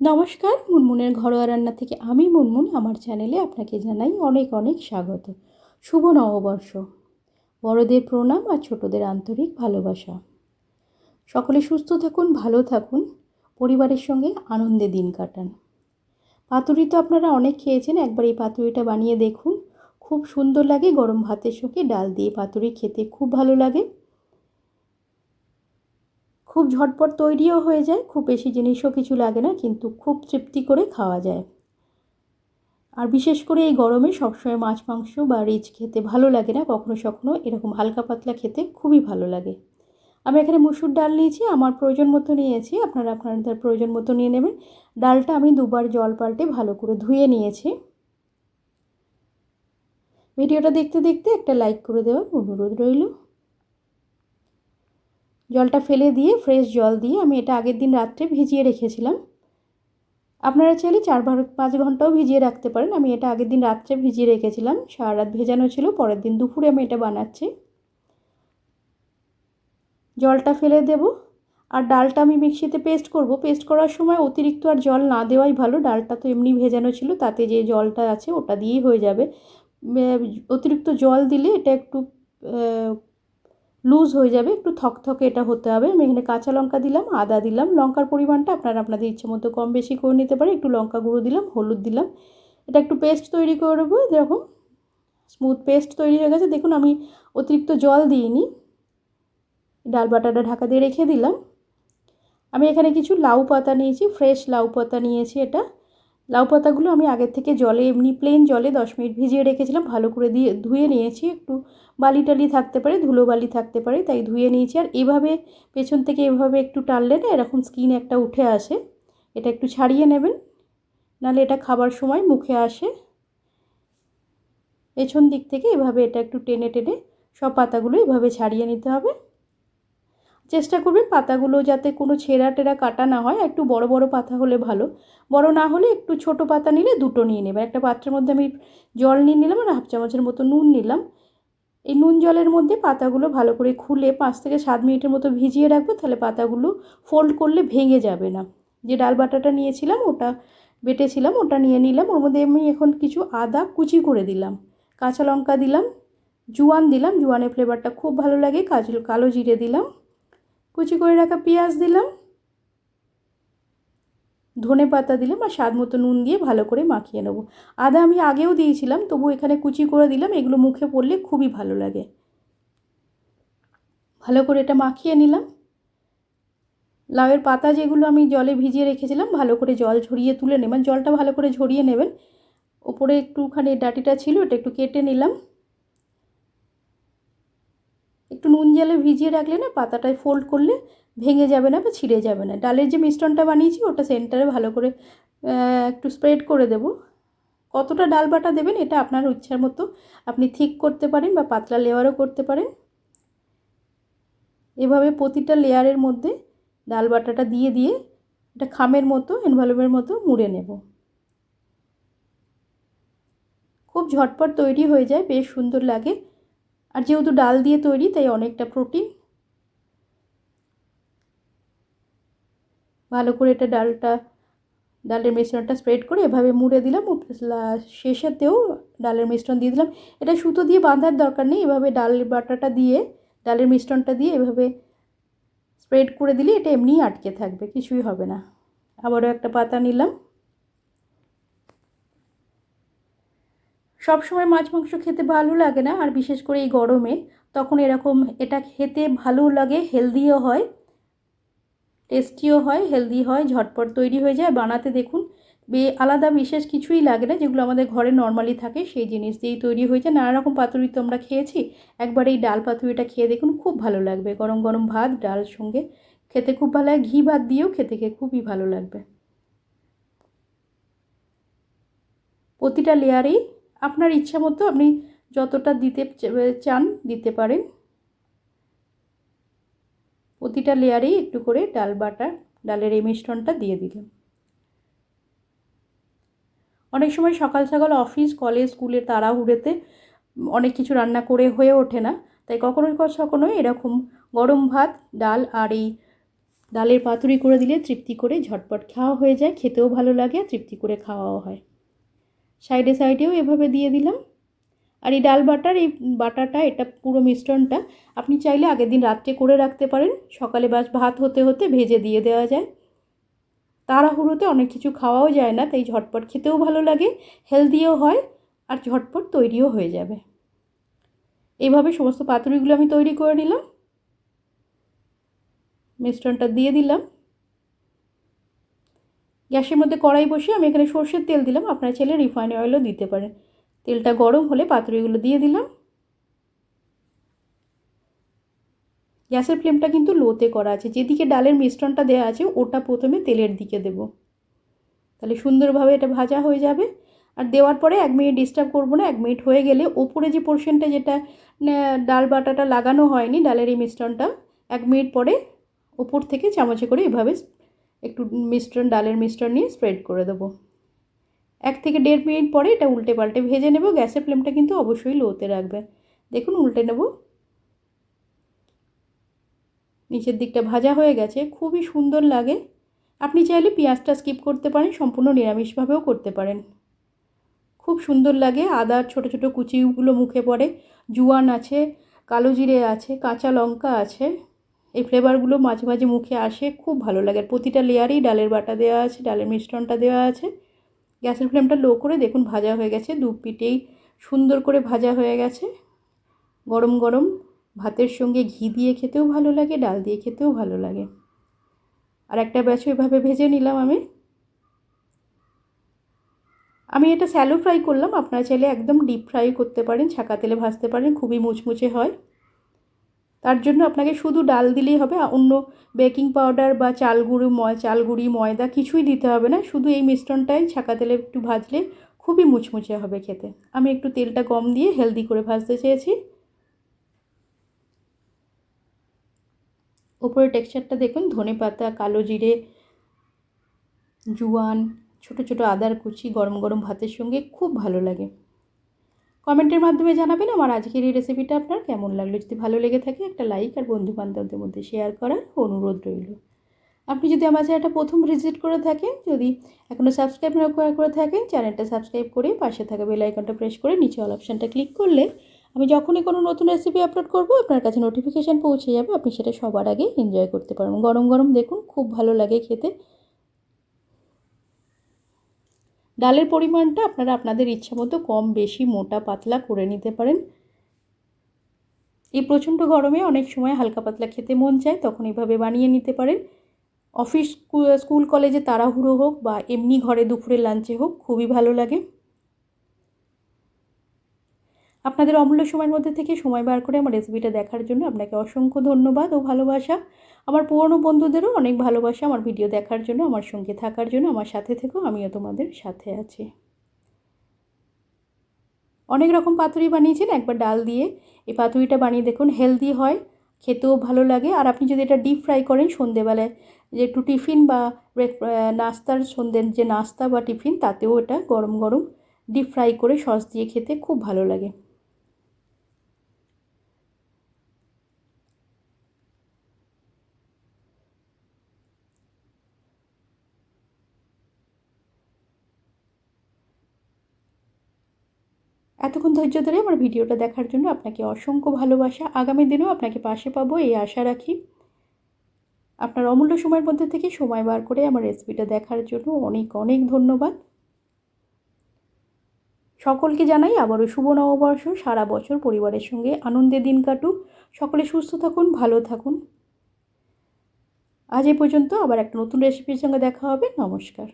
নমস্কার, মুনমুনের ঘরোয়া রান্না থেকে আমি মুনমুন। আমার চ্যানেলে আপনাকে জানাই অনেক অনেক স্বাগত। শুভ নববর্ষ। বড়দের প্রণাম আর ছোটদের আন্তরিক ভালোবাসা। সকলে সুস্থ থাকুন, ভালো থাকুন। পরিবারের সঙ্গে আনন্দে দিন কাটান। পাতুরি তো আপনারা অনেক খেয়েছেন, একবার এই পাতুরিটা বানিয়ে দেখুন। খুব সুন্দর লাগে গরম ভাতের সঙ্গে ডাল দিয়ে পাতুরি খেতে, খুব ভালো লাগে। খুব ঝটপট তৈরিও হয়ে যায়, খুব বেশি জিনিসও কিছু লাগে না, কিন্তু খুব তৃপ্তি করে খাওয়া যায়। আর বিশেষ করে এই গরমে সবসময় মাছ, মাংস বা রিচ খেতে ভালো লাগে না, কখনো সখনো এরকম হালকা পাতলা খেতে খুবই ভালো লাগে। আমি এখানে মুসুর ডাল নিয়েছি, আমার প্রয়োজন মতো নিয়েছি, আপনারা আপনাদের প্রয়োজন মতো নিয়ে নেবেন। ডালটা আমি দুবার জল পাল্টে ভালো করে ধুয়ে নিয়েছি। ভিডিওটা দেখতে দেখতে একটা লাইক করে দেওয়ার অনুরোধ রইল। জলটা ফেলে দিয়ে ফ্রেশ জল দিয়ে আমি এটা আগের দিন রাত্রে ভিজিয়ে রেখেছিলাম। আপনারা চাইলে চার পাঁচ ঘন্টাও ভিজিয়ে রাখতে পারেন। আমি এটা আগের দিন রাত্রে ভিজিয়ে রেখেছিলাম। সারা রাত ভেজানো ছিল। পরের দিন দুপুরে আমি এটা বানাচ্ছি। জলটা ফেলে দেব। আর ডালটা আমি মিক্সিতে পেস্ট করব। পেস্ট করার সময় অতিরিক্ত আর জল না দেওয়াই ভালো। ডালটা তো এমনি ভেজানো ছিল, তাতে যে জলটা আছে ওটা দিয়েই হয়ে যাবে। অতিরিক্ত জল দিলে এটা একটু লুজ হয়ে যাবে, একটু থকথকে এটা হতে হবে। আমি এখানে কাঁচা লঙ্কা দিলাম, আদা দিলাম। লঙ্কার পরিমাণটা আপনারা আপনাদের ইচ্ছে মতো কম বেশি করে নিতে পারে একটু লঙ্কা গুঁড়ো দিলাম, হলুদ দিলাম। এটা একটু পেস্ট তৈরি করব যেরকম স্মুথ পেস্ট তৈরি হয়ে গেছে। দেখুন, আমি অতিরিক্ত জল দিইনি। ডাল বাটাটা ঢাকা দিয়ে রেখে দিলাম। আমি এখানে কিছু লাউ পাতা নিয়েছি, ফ্রেশ লাউ পাতা নিয়েছি এটা। লাউ পাতাগুলো আমি আগের থেকে জলে, এমনি প্লেন জলে দশ মিনিট ভিজিয়ে রেখেছিলাম, ভালো করে দিয়ে ধুয়ে নিয়েছি। একটু বালি টালি থাকতে পারে, ধুলো বালি থাকতে পারে, তাই ধুয়ে নিয়েছি। আর এভাবে, পেছন থেকে এভাবে একটু টানলে না, এরকম স্কিন একটা উঠে আসে। এটা একটু ছাড়িয়ে নেবেন, নাহলে এটা খাবার সময় মুখে আসে। পেছন দিক থেকে এভাবে এটা একটু টেনে টেনে সব পাতাগুলো এভাবে ছাড়িয়ে নিতে হবে। চেষ্টা করবেন পাতাগুলো যাতে কোনো ছেঁড়া টেরা কাটা না হয়, একটু বড় বড় পাতা হলে ভালো। বড় না হলে একটু ছোট পাতা নিলে দুটো নিয়ে নেবেন। একটা পাত্রের মধ্যে আমি জল নিয়ে নিলাম আর হাফ চামচের মতো নুন নিলাম। এই নুন জলের মধ্যে পাতাগুলো ভালো করে খুলে পাঁচ থেকে সাত মিনিটের মতো ভিজিয়ে রাখব, তাহলে পাতাগুলো ফোল্ড করলে ভেঙে যাবে না। যে ডাল বাটাটা নিয়েছিলাম ওটা বেটেছিলাম, ওটা নিয়ে নিলাম। ওর মধ্যে আমি এখন কিছু আদা কুচি করে দিলাম। কাঁচা লঙ্কা দিলাম, জুয়ান দিলাম। জুয়ানের ফ্লেভারটা খুব ভালো লাগে। কাজু, কালো জিরে দিলাম। কুচি করে রাখা পেঁয়াজ দিলাম, ধনে পাতা দিলাম আর স্বাদ মতো নুন দিয়ে ভালো করে মাখিয়ে নেব। আদা আমি আগেও দিয়েছিলাম তবু এখানে কুচি করে দিলাম, এগুলো মুখে পড়লে খুবই ভালো লাগে। ভালো করে এটা মাখিয়ে নিলাম। লাউয়ের পাতা যেগুলো আমি জলে ভিজিয়ে রেখেছিলাম, ভালো করে জল ঝরিয়ে তুলে নেবেন। জলটা ভালো করে ঝরিয়ে নেবেন। ওপরে একটুখানি ডাটিটা ছিল, ওটা একটু কেটে নিলাম একটু নুন জলে ভিজিয়ে রাখলে না পাতাটায় ফোল্ড করলে ভেঙে যাবে না বা ছিঁড়ে যাবে না। ডালের যে মিশ্রণটা বানিয়েছি ওটা সেন্টারে ভালো করে একটু স্প্রেড করে দেব। কতটা ডাল বাটা দেবেন এটা আপনার ইচ্ছার মতো আপনি থিক করতে পারেন বা পাতলা লেয়ারও করতে পারেন। এভাবে প্রতিটা লেয়ারের মধ্যে ডাল বাটাটা দিয়ে দিয়ে এটা খামের মতো এনভেলপের মতো মুড়ে নেব। খুব ঝটপট তৈরি হয়ে যায়, বেশ সুন্দর লাগে। আর যেহেতু ডাল দিয়ে তৈরি, তাই অনেকটা প্রোটিন। ভালো করে এটা ডালটা, ডালের মিশ্রণটা স্প্রেড করে এভাবে মুড়ে দিলাম। শেষেতেও ডালের মিশ্রণ দিয়ে দিলাম। এটা সুতো দিয়ে বাঁধার দরকার নেই। এভাবে ডাল বাটাটা দিয়ে, ডালের মিশ্রণটা দিয়ে এভাবে স্প্রেড করে দিলে এটা এমনিই আটকে থাকবে, কিছুই হবে না। আবারও একটা পাতা নিলাম। সব সময় মাছ মাংস খেতে ভালো লাগে না, আর বিশেষ করে এই গরমে তখন এরকম এটা খেতে ভালো লাগে, হেলদিও হয়, টেস্টিও হয়, হেলদি হয়, ঝটপট তৈরি হয়ে যায়। বানাতে দেখুন, বে আলাদা বিশেষ কিছুই লাগে না, যেগুলো আমাদের ঘরে নর্মালি থাকে, সেই জিনিস দিয়েই তৈরি হয়ে যায়। নানা রকম পাতুরি তো আমরা খেয়েছি, একবার এই ডাল পাতুরিটা খেয়ে দেখুন, খুব ভালো লাগবে। গরম গরম ভাত, ডাল সঙ্গে খেতে খুব ভালো লাগে, ঘি ভাত দিয়েও খেতে খেয়ে খুবই ভালো লাগবে। প্রতিটা লেয়ারেই আপনার ইচ্ছা মতো আপনি যতটা দিতে চান দিতে পারেন। প্রতিটা লেয়ারেই একটু করে ডাল বাটা, ডালের এই মিশ্রণটা দিয়ে দিলাম। অনেক সময় সকাল সকাল অফিস, কলেজ স্কুলে তাড়াহুড়েতে অনেক কিছু রান্না করে হয়ে ওঠে না, তাই কখনো কখনো এরকম গরম ভাত, ডাল আর এই ডালের পাতুরি করে দিলে তৃপ্তি করে ঝটপট খাওয়া হয়ে যায়, খেতেও ভালো লাগে, তৃপ্তি করে খাওয়াও হয়। সাইডে সাইডেও এভাবে দিয়ে দিলাম। আর এই ডাল বাটার, এই বাটাটা, এটা পুরো মিশ্রণটা আপনি চাইলে আগের দিন রাত্রে করে রাখতে পারেন। সকালে বাস ভাত হতে হতে ভেজে দিয়ে দেওয়া যায়। তাড়াহুড়োতে অনেক কিছু খাওয়াও যায় না, তাই ঝটপট খেতেও ভালো লাগে, হেলদিও হয় আর ঝটপট তৈরিও হয়ে যাবে। এইভাবে সমস্ত পাতুরিগুলো আমি তৈরি করে নিলাম। মিশ্রণটা দিয়ে দিলাম। গ্যাসের মধ্যে কড়াই বসে আমি এখানে সর্ষের তেল দিলাম। আপনার ছেলে রিফাইন অয়েলও দিতে পারেন। তেলটা গরম হলে পাতুরিগুলো দিয়ে দিলাম। গ্যাসের ফ্লেমটা কিন্তু লোতে করা আছে। যেদিকে ডালের মিশ্রণটা দেওয়া আছে, ওটা প্রথমে তেলের দিকে দেব। তাহলে সুন্দরভাবে এটা ভাজা হয়ে যাবে। আর দেওয়ার পরে এক মিনিট ডিস্টার্ব করব না। এক মিনিট হয়ে গেলে ওপরে যে পোর্শনটা যেটা ডাল বাটাটা লাগানো হয়নি, ডালের এই মিশ্রণটা, এক মিনিট পরে ওপর থেকে চামচে করে এভাবে একটু মিশ্রণ, ডালের মিশ্রণ নিয়ে স্প্রেড করে দেবো। এক থেকে দেড় মিনিট পরে এটা উল্টে পাল্টে ভেজে নেব, গ্যাসের ফ্লেমটা কিন্তু অবশ্যই লোতে রাখবে। দেখুন, উল্টে নেব। নিচের দিকটা ভাজা হয়ে গেছে, খুবই সুন্দর লাগে। আপনি চাইলে পেঁয়াজটা স্কিপ করতে পারেন, সম্পূর্ণ নিরামিষভাবেও করতে পারেন। খুব সুন্দর লাগে আদার ছোট ছোট কুচিগুলো মুখে পড়ে। জুয়ান আছে, কালো জিরে আছে, কাঁচা লঙ্কা আছে। এই ফ্লেভারগুলো মাঝে মাঝে মুখে আসে, খুব ভালো লাগে। আর প্রতিটা লেয়ারেই ডালের বাটা দেওয়া আছে, ডালের মিশ্রণটা দেওয়া আছে। গ্যাসের ফ্লেমটা লো করে দেখুন ভাজা হয়ে গেছে, দু পিঠেই সুন্দর করে ভাজা হয়ে গেছে। গরম গরম ভাতের সঙ্গে ঘি দিয়ে খেতেও ভালো লাগে, ডাল দিয়ে খেতেও ভালো লাগে। আর একটা ব্যাচও এভাবে ভেজে নিলাম আমি। আমি এটা স্যালো ফ্রাই করলাম, আপনারা চাইলে একদম ডিপ ফ্রাই করতে পারেন, ছাকা তেলে ভাজতে পারেন, খুবই মুচমুচে হয়। তার জন্য আপনাকে শুধু ডাল দিলেই হবে অন্য বেকিং পাউডার বা চাল গুঁড়ো ময় চাল গুঁড়ি ময়দা কিছুই দিতে হবে না, শুধু এই মিশ্রণটাই, ছাকা তেলে একটু ভাজলে খুবই মুচমুচে হবে খেতে। আমি একটু তেলটা কম দিয়ে হেলদি করে ভাজতে চেয়েছি। ওপরের টেক্সচারটা দেখুন, ধনে পাতা, কালো জিরে, জুয়ান, ছোট ছোট আদার কুচি, গরম গরম ভাতের সঙ্গে খুব ভালো লাগে। কমেন্টের মাধ্যমে জানাবেন আমার আজকের এই রেসিপিটা আপনার কেমন লাগল। যদি ভালো লেগে থাকে একটা লাইক আর বন্ধু বান্ধবদের মধ্যে শেয়ার করার অনুরোধ রইল। আপনি যদি আমার চ্যানেলটা প্রথম ভিজিট করে থাকেন, যদি এখনও সাবস্ক্রাইব না করে থাকেন চ্যানেলটা সাবস্ক্রাইব করে পাশে থাকা বেল আইকনটা প্রেস করে নিচে অল অপশানটা ক্লিক করলে আমি যখনই কোনো নতুন রেসিপি আপলোড করব, আপনার কাছে নোটিফিকেশান পৌঁছে যাবে। আপনি সেটা সবার আগে এনজয় করতে পারবেন। গরম গরম দেখুন, খুব ভালো লাগে খেতে। ডালের পরিমাণটা আপনারা আপনাদের ইচ্ছা মতো কম বেশি মোটা পাতলা করে নিতে পারেন। এই প্রচণ্ড গরমে অনেক সময় হালকা পাতলা খেতে মন চায়, তখন এভাবে বানিয়ে নিতে পারেন। অফিস স্কুল, কলেজে তাড়াহুড়ো হোক বা এমনি ঘরে দুপুরে লাঞ্চে হোক, খুবই ভালো লাগে। আপনাদের অমূল্য সময়ের মধ্যে থেকে সময় বার করে আমার রেসিপিটা দেখার জন্য আপনাকে অসংখ্য ধন্যবাদ ও ভালোবাসা। আমার পুরনো বন্ধুদেরও অনেক ভালোবাসা আমার ভিডিও দেখার জন্য, আমার সঙ্গে থাকার জন্য, আমার সাথে থেকেও আমিও তোমাদের সাথে আছি। অনেক রকম পাতুরি বানিয়েছেন, একবার ডাল দিয়ে। এই পাতুরিটা বানিয়ে দেখুন, হেলদি হয়, খেতেও ভালো লাগে। আর আপনি যদি এটা ডিপ ফ্রাই করেন, সন্ধেবেলায় যে একটু টিফিন বা নাস্তার সন্ধ্যের যে নাস্তা বা টিফিন, তাতেও এটা গরম গরম ডিপ ফ্রাই করে সস দিয়ে খেতে খুব ভালো লাগে। এতক্ষণ ধৈর্য ধরে আমার ভিডিওটা দেখার জন্য আপনাকে অসংখ্য ভালোবাসা। আগামী দিনেও আপনাকে পাশে পাবো, এই আশা রাখি। আপনার অমূল্য সময়ের মধ্যে থেকে সময় বার করে আমার রেসিপিটা দেখার জন্য অনেক অনেক ধন্যবাদ। সকলকে জানাই আবারও শুভ নববর্ষ। সারা বছর পরিবারের সঙ্গে আনন্দে দিন কাটুক। সকলে সুস্থ থাকুন, ভালো থাকুন। আজ এ পর্যন্ত আবার একটা নতুন রেসিপির সঙ্গে দেখা হবে। নমস্কার।